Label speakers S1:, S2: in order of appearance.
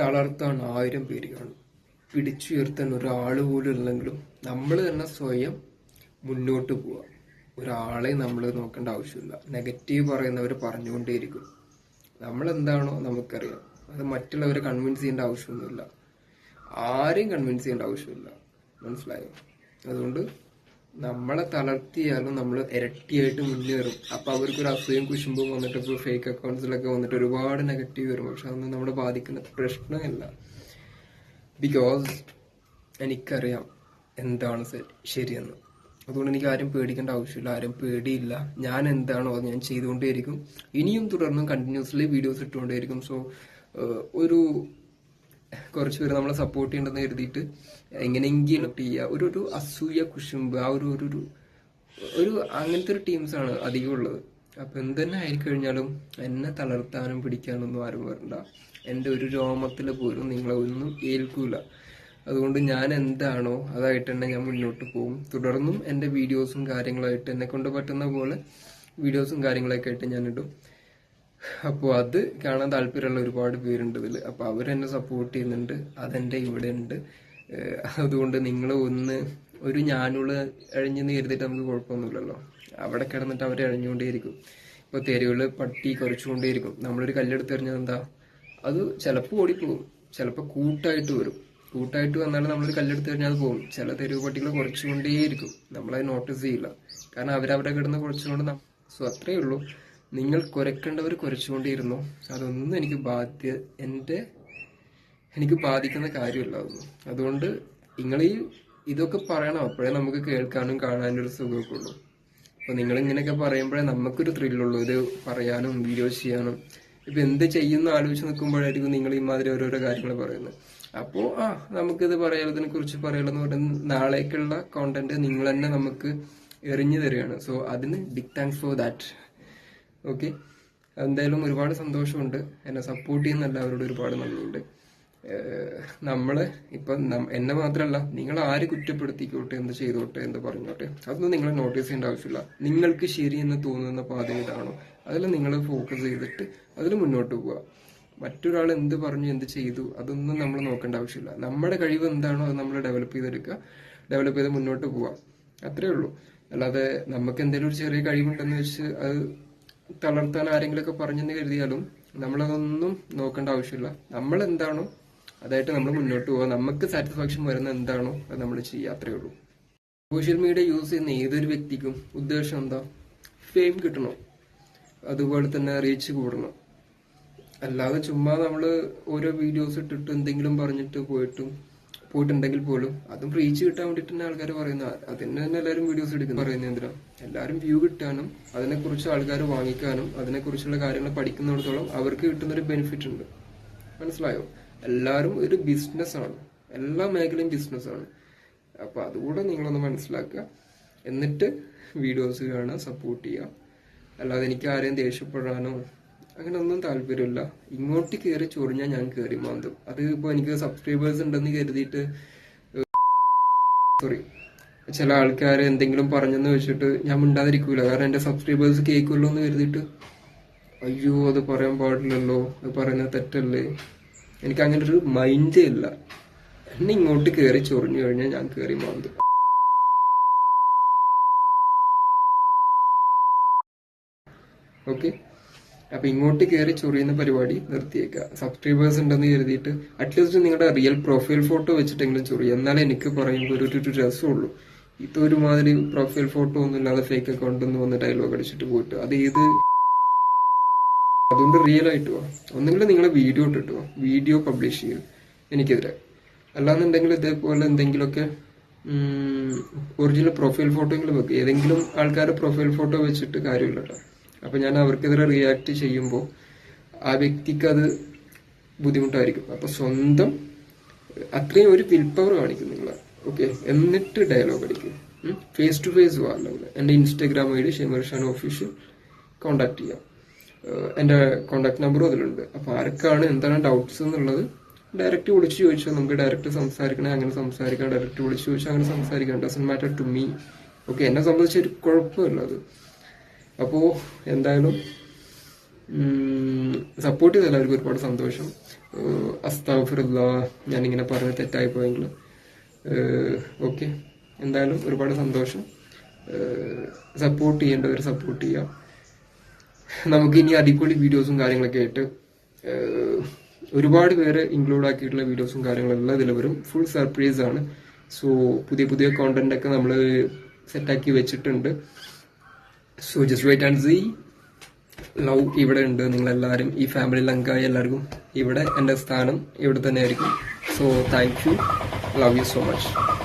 S1: തളർത്താൻ ആയിരം പേര് കാണും. പിടിച്ചുയർത്താൻ ഒരാൾ പോലും ഇല്ലെങ്കിലും നമ്മൾ തന്നെ സ്വയം മുന്നോട്ട് പോവുക ഒരാളെ നമ്മൾ നോക്കേണ്ട ആവശ്യമില്ല. നെഗറ്റീവ് പറയുന്നവർ പറഞ്ഞുകൊണ്ടേയിരിക്കും. നമ്മൾ എന്താണോ നമുക്കറിയാം. അത് മറ്റുള്ളവരെ കൺവിൻസ് ചെയ്യേണ്ട ആവശ്യമൊന്നുമില്ല. ആരെയും കൺവിൻസ് ചെയ്യേണ്ട ആവശ്യമില്ല. മനസ്സിലായോ? അതുകൊണ്ട് നമ്മളെ തളർത്തിയാലും നമ്മൾ ഇരട്ടിയായിട്ട് മുന്നേറും അപ്പൊ അവർക്കൊരു അസുഖം കുശുമ്പും വന്നിട്ട് ഇപ്പോൾ ഫേക്ക് അക്കൗണ്ട്സിലൊക്കെ വന്നിട്ട് ഒരുപാട് നെഗറ്റീവ് വരും. പക്ഷെ അതൊന്നും നമ്മളെ ബാധിക്കുന്ന പ്രശ്നമല്ല. ബിക്കോസ് എനിക്കറിയാം എന്താണ് ശരിയെന്ന്. അതുകൊണ്ട് എനിക്ക് ആരും പേടിക്കേണ്ട ആവശ്യമില്ല. ആരും പേടിയില്ല. ഞാൻ എന്താണോ അത് ഞാൻ ചെയ്തുകൊണ്ടേയിരിക്കും. ഇനിയും തുടർന്നും കണ്ടിന്യൂസ്ലി വീഡിയോസ് ഇട്ടുകൊണ്ടേയിരിക്കും. സോ ഒരു കുറച്ച് പേര് നമ്മളെ സപ്പോർട്ട് ചെയ്യണ്ടെന്ന് കരുതിയിട്ട് എങ്ങനെയെങ്കിലും ചെയ്യുക ഒരു ഒരു അസൂയ കുശുമ്പ് ആ ഒരു ഒരു ഒരു അങ്ങനത്തെ ഒരു ടീംസാണ് അധികം ഉള്ളത്. അപ്പൊ എന്ത് തന്നെ ആയിക്കഴിഞ്ഞാലും എന്നെ തളർത്താനും പിടിക്കാനൊന്നും ആരും വരണ്ട. എന്റെ ഒരു രോമത്തിൽ പോലും നിങ്ങളെ ഒന്നും ഏൽക്കൂല. അതുകൊണ്ട് ഞാൻ എന്താണോ അതായിട്ട് തന്നെ ഞാൻ മുന്നോട്ട് പോകും. തുടർന്നും എന്റെ വീഡിയോസും കാര്യങ്ങളായിട്ട് എന്നെ കൊണ്ട് പറ്റുന്ന പോലെ വീഡിയോസും കാര്യങ്ങളൊക്കെ ആയിട്ട് ഞാൻ ഇടും അപ്പോൾ അത് കാണാൻ താല്പര്യമുള്ള ഒരുപാട് പേരുണ്ട് ഇതിൽ അപ്പോൾ അവരെന്നെ സപ്പോർട്ട് ചെയ്യുന്നുണ്ട്. അതെന്റെ ഇവിടെ ഉണ്ട്. അതുകൊണ്ട് നിങ്ങൾ ഒന്ന് ഒരു ഞാനുള്ള അഴിഞ്ഞെന്ന് കരുതിയിട്ട് നമുക്ക് കുഴപ്പമൊന്നുമില്ലല്ലോ. അവിടെ കിടന്നിട്ട് അവർ അഴിഞ്ഞുകൊണ്ടേയിരിക്കും. ഇപ്പോൾ തെരുവിൽ പട്ടി കുറച്ചുകൊണ്ടേയിരിക്കും നമ്മളൊരു കല്ലെടുത്ത് എറിഞ്ഞാൽ എന്താ? അത് ചിലപ്പോൾ ഓടിപ്പോകും ചിലപ്പോൾ കൂട്ടായിട്ട് വരും. കൂട്ടായിട്ട് വന്നാൽ നമ്മളൊരു കല്ലെടുത്ത് കഴിഞ്ഞാൽ അത് പോകും ചില തെരുവ് പട്ടികൾ കുറച്ചുകൊണ്ടേയിരിക്കും നമ്മളത് നോട്ടീസ് ചെയ്യില്ല. കാരണം അവരവിടെ കിടന്ന് കുറച്ചുകൊണ്ട് സോ അത്രയേ ഉള്ളൂ നിങ്ങൾ കുരക്കേണ്ടവർ കുരച്ചുകൊണ്ടിരുന്നു അതൊന്നും എനിക്ക് ബാധ്യ എന്റെ എനിക്ക് ബാധിക്കുന്ന കാര്യമല്ല അതൊന്നും അതുകൊണ്ട് നിങ്ങൾ ഈ ഇതൊക്കെ പറയണം. അപ്പോഴേ നമുക്ക് കേൾക്കാനും കാണാനും ഒരു സുഖമൊക്കെ ഉള്ളൂ. അപ്പൊ നിങ്ങൾ ഇങ്ങനെയൊക്കെ പറയുമ്പോഴേ നമുക്കൊരു ത്രില്ലുള്ളൂ ഇത് പറയാനും വീഡിയോ ചെയ്യാനും. ഇപ്പൊ എന്ത് ചെയ്യുന്ന ആലോചിച്ച് നിൽക്കുമ്പോഴായിരിക്കും നിങ്ങൾ ഇമാതിരി മാതിരി ഓരോരോ കാര്യങ്ങൾ പറയുന്നത്. അപ്പോ ആ നമുക്കിത് പറയാനുള്ളതിനെ കുറിച്ച് പറയാനുള്ളതെന്ന് പറയുന്നത് നാളേക്കുള്ള കോണ്ടന്റ് നിങ്ങൾ തന്നെ നമുക്ക് എറിഞ്ഞു തരികയാണ്. സോ അതിന് big thanks for that okay. എന്തായാലും ഒരുപാട് സന്തോഷമുണ്ട്. എന്നെ സപ്പോർട്ട് ചെയ്യുന്ന എല്ലാവരോടും ഒരുപാട് നന്ദിയുണ്ട്. നമ്മൾ ഇപ്പം എന്നെ മാത്രമല്ല നിങ്ങൾ ആര് കുറ്റപ്പെടുത്തിക്കോട്ടെ എന്ത് ചെയ്തോട്ടെ എന്ത് പറഞ്ഞോട്ടെ അതൊന്നും നിങ്ങൾ നോട്ടീസ് ചെയ്യേണ്ട ആവശ്യമില്ല. നിങ്ങൾക്ക് ശരി എന്ന് തോന്നുന്ന പാത ഏതാണോ അതിൽ നിങ്ങൾ ഫോക്കസ് ചെയ്തിട്ട് അതിൽ മുന്നോട്ട് പോവുക. മറ്റൊരാൾ എന്ത് പറഞ്ഞു എന്ത് ചെയ്തു അതൊന്നും നമ്മൾ നോക്കേണ്ട ആവശ്യമില്ല. നമ്മുടെ കഴിവ് എന്താണോ അത് നമ്മൾ ഡെവലപ്പ് ചെയ്തെടുക്കുക ഡെവലപ്പ് ചെയ്ത് മുന്നോട്ട് പോവുക. അത്രേ ഉള്ളൂ. അല്ലാതെ നമുക്ക് എന്തെങ്കിലും ഒരു ചെറിയ കഴിവുണ്ടെന്ന് വെച്ച് അത് തളർത്താൻ ആരെങ്കിലുമൊക്കെ പറഞ്ഞെന്ന് കരുതിയാലും നമ്മളതൊന്നും നോക്കേണ്ട ആവശ്യമില്ല. നമ്മൾ എന്താണോ അതായിട്ട് നമ്മൾ മുന്നോട്ട് പോവുക. നമുക്ക് സാറ്റിസ്ഫാക്ഷൻ വരുന്ന എന്താണോ അത് നമ്മൾ ചെയ്യുക അത്രേ ഉള്ളൂ. സോഷ്യൽ മീഡിയ യൂസ് ചെയ്യുന്ന ഏതൊരു വ്യക്തിക്കും ഉദ്ദേശം എന്താ? ഫെയിം കിട്ടണം. അതുപോലെ തന്നെ റീച്ച് കൂടണം. അല്ലാതെ ചുമ്മാ നമ്മൾ ഓരോ വീഡിയോസ് ഇട്ടിട്ട് എന്തെങ്കിലും പറഞ്ഞിട്ട് പോയിട്ടും പോയിട്ടുണ്ടെങ്കിൽ പോലും അതും റീച്ച് കിട്ടാൻ വേണ്ടി തന്നെ ആൾക്കാർ പറയുന്ന അതിന് തന്നെ എല്ലാവരും വീഡിയോസ് എടുക്കുന്നു. പറയുന്നത് എന്തിനാ? എല്ലാവരും വ്യൂ കിട്ടാനും അതിനെക്കുറിച്ച് ആൾക്കാർ വാങ്ങിക്കാനും അതിനെക്കുറിച്ചുള്ള കാര്യങ്ങൾ പഠിക്കുന്നിടത്തോളം അവർക്ക് കിട്ടുന്ന ഒരു ബെനിഫിറ്റ് ഉണ്ട്. മനസ്സിലായോ? എല്ലാവരും ഒരു ബിസിനസ് ആണ്. എല്ലാ മേഖലയും ബിസിനസ് ആണ്. അപ്പൊ അതുകൂടെ നിങ്ങളൊന്ന് മനസ്സിലാക്കുക. എന്നിട്ട് വീഡിയോസ് കാണുക സപ്പോർട്ട് ചെയ്യുക. അല്ലാതെ എനിക്ക് ആരെയും ദേഷ്യപ്പെടാനോ അങ്ങനെ ഒന്നും താല്പര്യമില്ല. ഇങ്ങോട്ട് കയറി ചൊറിഞ്ഞാൽ ഞാൻ കയറി മാന്തും. അത് ഇപ്പൊ എനിക്ക് സബ്സ്ക്രൈബേഴ്സ് ഉണ്ടെന്ന് കരുതിയിട്ട് സോറി ചില ആൾക്കാർ എന്തെങ്കിലും പറഞ്ഞെന്ന് വെച്ചിട്ട് ഞാൻ മിണ്ടാതിരിക്കൂല. കാരണം എന്റെ സബ്സ്ക്രൈബേഴ്സ് കേൾക്കുമല്ലോ എന്ന് കരുതിയിട്ട് അയ്യോ അത് പറയാൻ പാടില്ലല്ലോ. അത് പറയുന്നത് തെറ്റല്ലേ? എനിക്ക് അങ്ങനെ ഒരു മൈൻഡേ ഇല്ല. എന്നെ ഇങ്ങോട്ട് കയറി ചൊറിഞ്ഞു കഴിഞ്ഞാൽ ഞാൻ കയറി മാന്തും. ഓക്കെ അപ്പൊ ഇങ്ങോട്ട് കയറി ചൊറിയുന്ന പരിപാടി നിർത്തിയേക്കുക. സബ്സ്ക്രൈബേഴ്സ് ഉണ്ടെന്ന് കരുതിയിട്ട് അറ്റ്ലീസ്റ്റ് നിങ്ങളുടെ റിയൽ പ്രൊഫൈൽ ഫോട്ടോ വെച്ചിട്ടെങ്കിലും ചൊറിയ എന്നാലേ എനിക്ക് പറയുമ്പോൾ ഒരു ഒരു രസമുള്ളൂ. ഇത് ഒരുമാതിരി പ്രൊഫൈൽ ഫോട്ടോ ഒന്നും ഇല്ലാതെ ഫേക്ക് അക്കൗണ്ട് എന്ന് വന്ന് ഡയലോഗ് അടിച്ചിട്ട് പോയിട്ട് അത് ഏത് അതുകൊണ്ട് റിയൽ ആയിട്ട് വാ. ഒന്നെങ്കിൽ നിങ്ങളെ വീഡിയോ ഇട്ടിട്ട് പോവാ വീഡിയോ പബ്ലിഷ് ചെയ്യും എനിക്കെതിരെ. അല്ലാന്നുണ്ടെങ്കിൽ ഇതേപോലെ എന്തെങ്കിലുമൊക്കെ ഒറിജിനൽ പ്രൊഫൈൽ ഫോട്ടോ വെക്കുക ഏതെങ്കിലും ആൾക്കാരുടെ പ്രൊഫൈൽ ഫോട്ടോ വെച്ചിട്ട് കാര്യമില്ല കേട്ടോ അപ്പൊ ഞാൻ അവർക്കെതിരെ റിയാക്ട് ചെയ്യുമ്പോൾ ആ വ്യക്തിക്ക് അത് ബുദ്ധിമുട്ടായിരിക്കും. അപ്പൊ സ്വന്തം അത്രയും ഒരു വിൽ പവർ കാണിക്കും നിങ്ങൾ ഓക്കെ എന്നിട്ട് ഡയലോഗ് അടിക്കും. ഫേസ് ടു ഫേസ് വാങ്ങുന്നത് എന്റെ Instagram I D Shemar Shan official contact ചെയ്യാം. എന്റെ കോണ്ടാക്ട് നമ്പറും അതിലുണ്ട്. അപ്പോൾ ആർക്കാണ് എന്താണ് ഡൗട്ട്സ് എന്നുള്ളത് ഡയറക്റ്റ് വിളിച്ച് ചോദിച്ചാൽ നമുക്ക് ഡയറക്റ്റ് സംസാരിക്കണേ അങ്ങനെ സംസാരിക്കാം ഡയറക്റ്റ് വിളിച്ച് ചോദിച്ചാൽ അങ്ങനെ സംസാരിക്കാം doesn't matter to me okay എന്നെ സംബന്ധിച്ച് ഒരു കുഴപ്പമില്ല അത്. അപ്പോൾ എന്തായാലും സപ്പോർട്ട് ചെയ്ത ഒരുപാട് സന്തോഷം. അസ്താഫിറുള്ള ഞാനിങ്ങനെ പറഞ്ഞ് തെറ്റായി പോയെങ്കിൽ ഓക്കെ. എന്തായാലും ഒരുപാട് സന്തോഷം. സപ്പോർട്ട് ചെയ്യേണ്ടവർ സപ്പോർട്ട് ചെയ്യാം. നമുക്ക് ഇനി അടിപൊളി വീഡിയോസും കാര്യങ്ങളൊക്കെ ആയിട്ട് ഒരുപാട് പേര് ഇൻക്ലൂഡ് ആക്കിയിട്ടുള്ള വീഡിയോസും കാര്യങ്ങളെല്ലാം ഇതിൽ വരും. ഫുൾ സർപ്രൈസ് ആണ്. സോ പുതിയ പുതിയ കോണ്ടന്റ് ഒക്കെ നമ്മൾ സെറ്റാക്കി വെച്ചിട്ടുണ്ട്. So just wait and see love ഇവിടെ ഉണ്ട്. നിങ്ങളെല്ലാവരും ഈ ഫാമിലി അംഗമായ എല്ലാവർക്കും ഇവിടെ എന്റെ സ്ഥാനം ഇവിടെ തന്നെ ആയിരിക്കും. So thank you love you so much